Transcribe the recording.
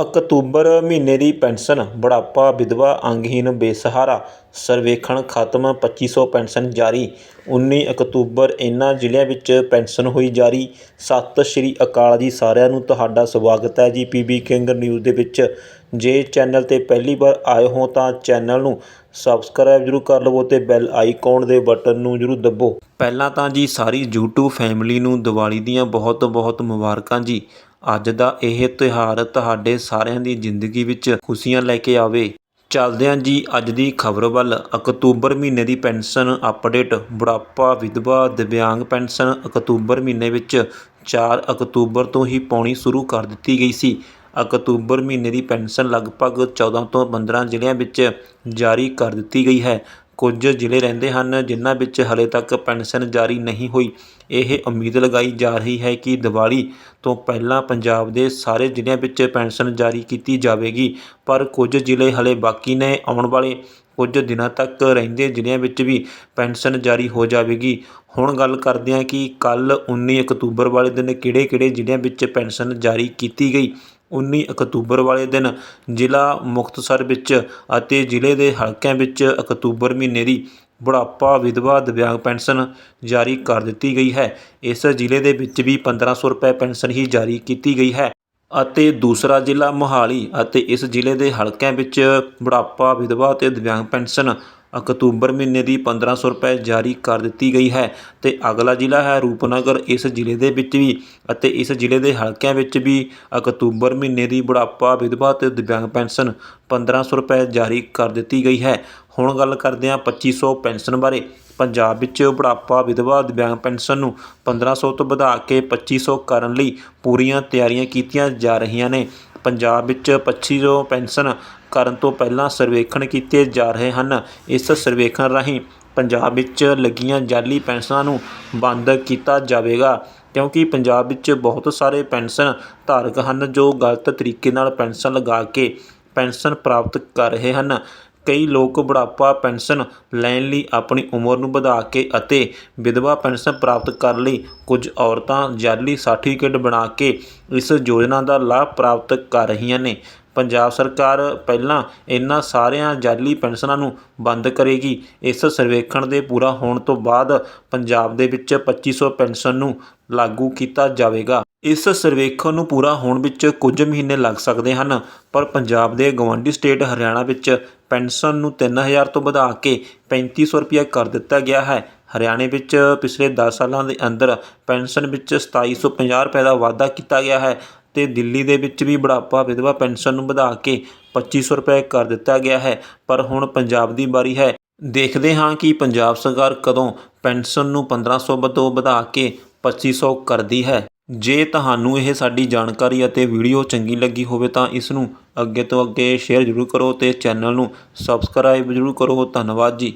October ਮਹੀਨੇ ਦੀ pension, ਬੁਢਾਪਾ, ਵਿਧਵਾ, ਅੰਗਹੀਣ, ਬੇਸਹਾਰਾ, ਸਰਵੇਖਣ ਖਤਮ, ਪੱਚੀ ਸੌ ਪੈਨਸ਼ਨ ਜਾਰੀ। 19 ਅਕਤੂਬਰ ਇਹਨਾਂ ਜ਼ਿਲ੍ਹਿਆਂ ਵਿੱਚ ਪੈਨਸ਼ਨ ਹੋਈ ਜਾਰੀ। ਸਤਿ ਸ਼੍ਰੀ ਅਕਾਲ ਜੀ ਸਾਰਿਆਂ ਨੂੰ ਤੁਹਾਡਾ ਸਵਾਗਤ ਹੈ ਜੀ ਪੀਬੀ ਕਿੰਗ ਨਿਊਜ਼ ਦੇ ਵਿੱਚ। ਜੇ ਚੈਨਲ ਤੇ ਪਹਿਲੀ ਵਾਰ ਆਏ ਹੋ ਤਾਂ ਚੈਨਲ ਨੂੰ ਸਬਸਕ੍ਰਾਈਬ ਜ਼ਰੂਰ ਕਰ ਲਵੋ ਤੇ ਬੈਲ ਆਈਕਨ ਦੇ ਬਟਨ ਨੂੰ ਜ਼ਰੂਰ ਦੱਬੋ। ਪਹਿਲਾਂ ਤਾਂ ਜੀ ਸਾਰੀ YouTube ਫੈਮਿਲੀ ਨੂੰ ਦੀਵਾਲੀ ਦੀਆਂ ਬਹੁਤ ਬਹੁਤ ਮੁਬਾਰਕਾਂ ਜੀ। ਅੱਜ ਦਾ ਇਹ ਤਿਉਹਾਰ ਤੁਹਾਡੇ ਸਾਰਿਆਂ ਦੀ ਜ਼ਿੰਦਗੀ ਵਿੱਚ ਖੁਸ਼ੀਆਂ ਲੈ ਕੇ ਆਵੇ। ਚੱਲਦਿਆਂ ਜੀ, ਅੱਜ ਦੀ ਖਬਰ ਵੱਲ ਅਕਤੂਬਰ ਮਹੀਨੇ ਦੀ ਪੈਨਸ਼ਨ ਅਪਡੇਟ। ਬੁਢਾਪਾ ਵਿਧਵਾ ਦਿਵਿਆਂਗ ਪੈਨਸ਼ਨ ਅਕਤੂਬਰ ਮਹੀਨੇ ਵਿੱਚ 4 ਅਕਤੂਬਰ ਤੋਂ ਹੀ ਪਾਉਣੀ ਸ਼ੁਰੂ ਕਰ ਦਿੱਤੀ ਗਈ ਸੀ। ਅਕਤੂਬਰ ਮਹੀਨੇ ਦੀ ਪੈਨਸ਼ਨ ਲਗਭਗ 14 ਤੋਂ 15 ਜ਼ਿਲ੍ਹਿਆਂ ਵਿੱਚ ਜਾਰੀ ਕਰ ਦਿੱਤੀ ਗਈ ਹੈ। ਕੁਝ ਜ਼ਿਲ੍ਹੇ ਰਹਿੰਦੇ ਹਨ ਜਿਨ੍ਹਾਂ ਵਿੱਚ ਹਾਲੇ ਤੱਕ ਪੈਨਸ਼ਨ ਜਾਰੀ ਨਹੀਂ ਹੋਈ। ਇਹ ਉਮੀਦ ਲਗਾਈ ਜਾ ਰਹੀ ਹੈ ਕਿ ਦੀਵਾਲੀ ਤੋਂ ਪਹਿਲਾਂ ਪੰਜਾਬ ਦੇ ਸਾਰੇ ਜ਼ਿਲ੍ਹਿਆਂ ਵਿੱਚ ਪੈਨਸ਼ਨ ਜਾਰੀ ਕੀਤੀ ਜਾਵੇਗੀ, ਪਰ ਕੁਝ ਜ਼ਿਲ੍ਹੇ ਹਲੇ ਬਾਕੀ ਨੇ। ਆਉਣ ਵਾਲੇ ਕੁਝ ਦਿਨਾਂ ਤੱਕ ਰਹਿੰਦੇ ਜ਼ਿਲ੍ਹਿਆਂ ਵਿੱਚ ਵੀ ਪੈਨਸ਼ਨ ਜਾਰੀ ਹੋ ਜਾਵੇਗੀ। ਹੁਣ ਗੱਲ ਕਰਦੇ ਹਾਂ ਕਿ ਕੱਲ੍ਹ ਉੱਨੀ ਅਕਤੂਬਰ ਵਾਲੇ ਦਿਨ ਕਿਹੜੇ-ਕਿਹੜੇ ਜ਼ਿਲ੍ਹਿਆਂ ਵਿੱਚ ਪੈਨਸ਼ਨ ਜਾਰੀ ਕੀਤੀ ਗਈ। 19 ਅਕਤੂਬਰ ਵਾਲੇ ਦਿਨ ਜ਼ਿਲ੍ਹਾ ਮੁਕਤਸਰ ਵਿੱਚ ਅਤੇ ਜ਼ਿਲ੍ਹੇ ਦੇ ਹਲਕਿਆਂ ਵਿੱਚ ਅਕਤੂਬਰ ਮਹੀਨੇ ਦੀ ਬੁਢਾਪਾ ਵਿਧਵਾ ਦਿਵਿਆਂਗ ਪੈਨਸ਼ਨ ਜਾਰੀ ਕਰ ਦਿੱਤੀ ਗਈ ਹੈ। ਇਸ ਜ਼ਿਲ੍ਹੇ ਦੇ ਵਿੱਚ ਵੀ 1500 ਰੁਪਏ ਪੈਨਸ਼ਨ ਹੀ ਜਾਰੀ ਕੀਤੀ ਗਈ ਹੈ ਅਤੇ ਦੂਸਰਾ ਜ਼ਿਲ੍ਹਾ ਮੋਹਾਲੀ ਅਤੇ ਇਸ ਜ਼ਿਲ੍ਹੇ ਦੇ ਹਲਕਿਆਂ ਵਿੱਚ ਬੁਢਾਪਾ ਵਿਧਵਾ ਅਤੇ ਦਿਵਿਆਂਗ ਪੈਨਸ਼ਨ ਅਕਤੂਬਰ ਮਹੀਨੇ ਦੀ 1500 ਰੁਪਏ ਜਾਰੀ ਕਰ ਦਿੱਤੀ ਗਈ ਹੈ ਅਤੇ ਅਗਲਾ ਜ਼ਿਲ੍ਹਾ ਹੈ ਰੂਪਨਗਰ, ਇਸ ਜ਼ਿਲ੍ਹੇ ਦੇ ਵਿੱਚ ਵੀ ਅਤੇ ਇਸ ਜ਼ਿਲ੍ਹੇ ਦੇ ਹਲਕਿਆਂ ਵਿੱਚ ਵੀ ਅਕਤੂਬਰ ਮਹੀਨੇ ਦੀ ਬੁਢਾਪਾ, ਵਿਧਵਾ ਅਤੇ ਦਿਵਿਆਂਗ ਪੈਨਸ਼ਨ 1500 ਰੁਪਏ ਜਾਰੀ ਕਰ ਦਿੱਤੀ ਗਈ ਹੈ। ਹੁਣ ਗੱਲ ਕਰਦੇ ਹਾਂ 2500 ਪੈਨਸ਼ਨ ਬਾਰੇ। ਪੰਜਾਬ ਵਿੱਚ ਬੁਢਾਪਾ, ਵਿਧਵਾ, ਦਿਵਿਆਂਗ ਪੈਨਸ਼ਨ ਨੂੰ 1500 ਤੋਂ ਵਧਾ ਕੇ 2500 ਕਰਨ ਲਈ ਪੂਰੀਆਂ ਤਿਆਰੀਆਂ ਕੀਤੀਆਂ ਜਾ ਰਹੀਆਂ ਨੇ। ਪੰਜਾਬ ਵਿੱਚ 2500 ਪੈਨਸ਼ਨ ਕਰਨ ਤੋਂ ਪਹਿਲਾਂ ਸਰਵੇਖਣ ਕੀਤੇ ਜਾ ਰਹੇ ਹਨ। ਇਸ ਸਰਵੇਖਣ ਰਾਹੀਂ ਪੰਜਾਬ ਵਿੱਚ ਲੱਗੀਆਂ ਜਾਲੀ ਪੈਨਸ਼ਨਾਂ ਨੂੰ ਬੰਦ ਕੀਤਾ ਜਾਵੇਗਾ, ਕਿਉਂਕਿ ਪੰਜਾਬ ਵਿੱਚ ਬਹੁਤ ਸਾਰੇ ਪੈਨਸ਼ਨ ਧਾਰਕ ਹਨ ਜੋ ਗਲਤ ਤਰੀਕੇ ਨਾਲ ਪੈਨਸ਼ਨ ਲਗਾ ਕੇ ਪੈਨਸ਼ਨ ਪ੍ਰਾਪਤ ਕਰ ਰਹੇ ਹਨ। ਕਈ ਲੋਕ ਬੁਢਾਪਾ ਪੈਨਸ਼ਨ ਲੈਣ ਲਈ ਆਪਣੀ ਉਮਰ ਨੂੰ ਵਧਾ ਕੇ ਅਤੇ ਵਿਧਵਾ ਪੈਨਸ਼ਨ ਪ੍ਰਾਪਤ ਕਰਨ ਲਈ ਕੁਝ ਔਰਤਾਂ ਜਾਲੀ ਸਰਟੀਫਿਕੇਟ ਬਣਾ ਕੇ ਇਸ ਯੋਜਨਾ ਦਾ ਲਾਭ ਪ੍ਰਾਪਤ ਕਰ ਰਹੀਆਂ ਨੇ। ਪੰਜਾਬ ਸਰਕਾਰ ਪਹਿਲਾਂ ਇਹਨਾਂ ਸਾਰਿਆਂ ਜਾਅਲੀ ਪੈਨਸ਼ਨਾਂ ਨੂੰ ਬੰਦ ਕਰੇਗੀ। ਇਸ ਸਰਵੇਖਣ ਦੇ ਪੂਰਾ ਹੋਣ ਤੋਂ ਬਾਅਦ ਪੰਜਾਬ ਦੇ ਵਿੱਚ 2500 ਪੈਨਸ਼ਨ ਨੂੰ ਲਾਗੂ ਕੀਤਾ ਜਾਵੇਗਾ। ਇਸ ਸਰਵੇਖਣ ਨੂੰ ਪੂਰਾ ਹੋਣ ਵਿੱਚ ਕੁਝ ਮਹੀਨੇ ਲੱਗ ਸਕਦੇ ਹਨ, ਪਰ ਪੰਜਾਬ ਦੇ ਗਵਾਂਢੀ ਸਟੇਟ ਹਰਿਆਣਾ ਵਿੱਚ ਪੈਨਸ਼ਨ ਨੂੰ 3000 ਤੋਂ ਵਧਾ ਕੇ 3500 ਰੁਪਇਆ ਕਰ ਦਿੱਤਾ ਗਿਆ ਹੈ। ਹਰਿਆਣੇ ਵਿੱਚ ਪਿਛਲੇ 10 ਸਾਲਾਂ ਦੇ ਅੰਦਰ ਪੈਨਸ਼ਨ ਵਿੱਚ 2750 ਰੁਪਏ ਦਾ ਵਾਧਾ ਕੀਤਾ ਗਿਆ ਹੈ ਅਤੇ ਦਿੱਲੀ ਦੇ ਵਿੱਚ ਵੀ ਬੁਢਾਪਾ ਵਿਧਵਾ ਪੈਨਸ਼ਨ ਨੂੰ ਵਧਾ ਕੇ ਪੱਚੀ ਸੌ ਰੁਪਏ ਕਰ ਦਿੱਤਾ ਗਿਆ ਹੈ। ਪਰ ਹੁਣ ਪੰਜਾਬ ਦੀ ਵਾਰੀ ਹੈ। ਦੇਖਦੇ ਹਾਂ ਕਿ ਪੰਜਾਬ ਸਰਕਾਰ ਕਦੋਂ ਪੈਨਸ਼ਨ ਨੂੰ 1500 ਤੋਂ ਵਧਾ ਕੇ 2500 ਕਰਦੀ ਹੈ। ਜੇ ਤੁਹਾਨੂੰ ਇਹ ਸਾਡੀ ਜਾਣਕਾਰੀ ਅਤੇ ਵੀਡੀਓ ਚੰਗੀ ਲੱਗੀ ਹੋਵੇ ਤਾਂ ਇਸ ਨੂੰ ਅੱਗੇ ਤੋਂ ਅੱਗੇ ਸ਼ੇਅਰ ਜ਼ਰੂਰ ਕਰੋ ਤੇ ਚੈਨਲ ਨੂੰ ਸਬਸਕ੍ਰਾਈਬ ਜ਼ਰੂਰ ਕਰੋ। ਧੰਨਵਾਦ ਜੀ।